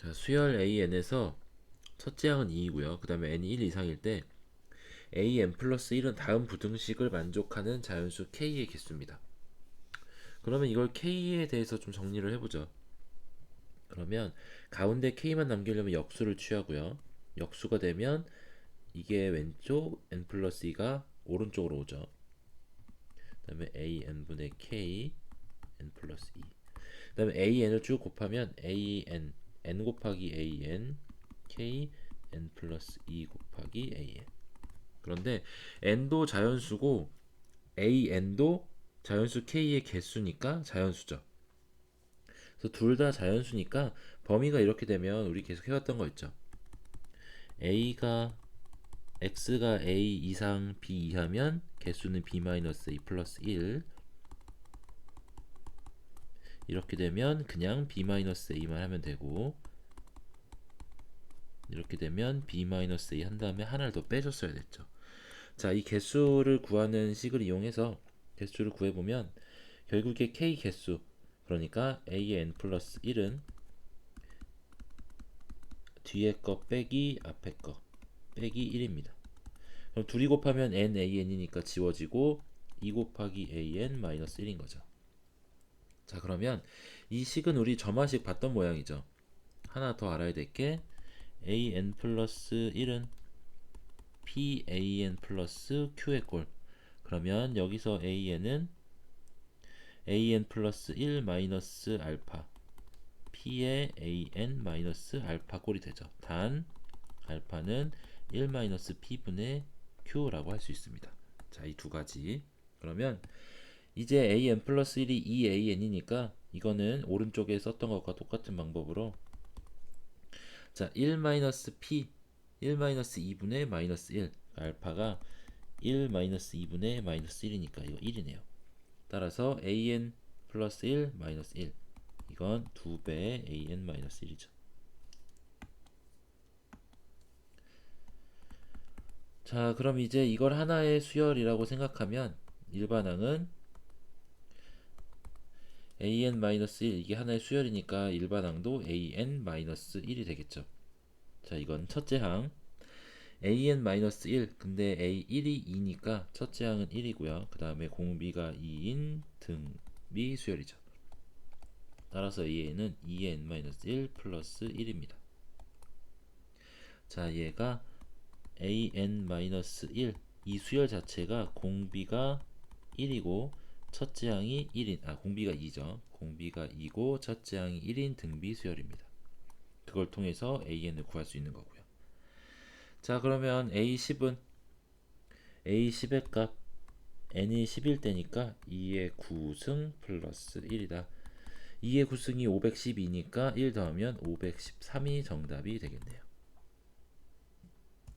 자, 수열 AN에서 첫째 항은 2이고요. 그 다음에 n이 1 이상일 때 AN 플러스 1은 다음 부등식을 만족하는 자연수 K의 개수입니다. 그러면 이걸 K에 대해서 좀 정리를 해보죠. 그러면 가운데 K만 남기려면 역수를 취하고요. 역수가 되면 이게 왼쪽 n 플러스 2가 오른쪽으로 오죠. 그 다음에 AN분의 K n 플러스 2. 그 다음에 AN을 쭉 곱하면 AN n 곱하기 AN K n 플러스 2 곱하기 AN. 그런데 n도 자연수고 AN도 자연수 K의 개수니까 자연수죠. 그래서 둘 다 자연수니까 범위가 이렇게 되면 우리 계속 해왔던 거 있죠. A가 X가 A 이상 B 이하면 개수는 B-A 플러스 1 이렇게 되면 그냥 B-A만 하면 되고 이렇게 되면 B-A 한 다음에 하나를 더 빼줬어야 됐죠. 자, 이 개수를 구하는 식을 이용해서 개수를 구해보면 결국에 K 개수 그러니까 A의 N 플러스 1은 뒤에 거 빼기 앞에 거 빼기 1입니다. 그럼 둘이 곱하면 NAN이니까 지워지고 2 곱하기 AN 마이너스 1인 거죠. 자 그러면 이 식은 우리 점화식 봤던 모양이죠. 하나 더 알아야 될 게 AN 플러스 1은 PAN 플러스 Q의 꼴 그러면 여기서 AN은 AN 플러스 1 마이너스 알파 P의 AN 마이너스 알파 꼴이 되죠. 단 알파는 1 마이너스 P분의 Q라고 할 수 있습니다. 자, 이 두 가지. 그러면 이제 AN 플러스 1이 2AN이니까 이거는 오른쪽에 썼던 것과 똑같은 방법으로 자, 1 마이너스 P 1 마이너스 2분의 마이너스 1 알파가 1 마이너스 2분의 마이너스 1이니까 이거 1이네요. 따라서 AN 플러스 1 마이너스 1 이건 2배의 AN 마이너스 1이죠. 자, 그럼 이제 이걸 하나의 수열이라고 생각하면 일반항은 an-1 이게 하나의 수열이니까 일반항도 an-1이 되겠죠. 자, 이건 첫째 항 an-1 근데 a1이 2니까 첫째 항은 1이고요. 그 다음에 공비가 2인 등비 수열이죠. 따라서 an은 2n-1 플러스 1입니다. 자, 얘가 an-1 이 수열 자체가 공비가 1이고 첫째 항이 1인 아 공비가 2죠. 공비가 2고 첫째 항이 1인 등비 수열입니다. 그걸 통해서 an을 구할 수 있는 거고요. 자 그러면 a10은 a10의 값 n이 10일 때니까 2의 9승 플러스 1이다. 2의 9승이 512니까 1 더하면 513이 정답이 되겠네요.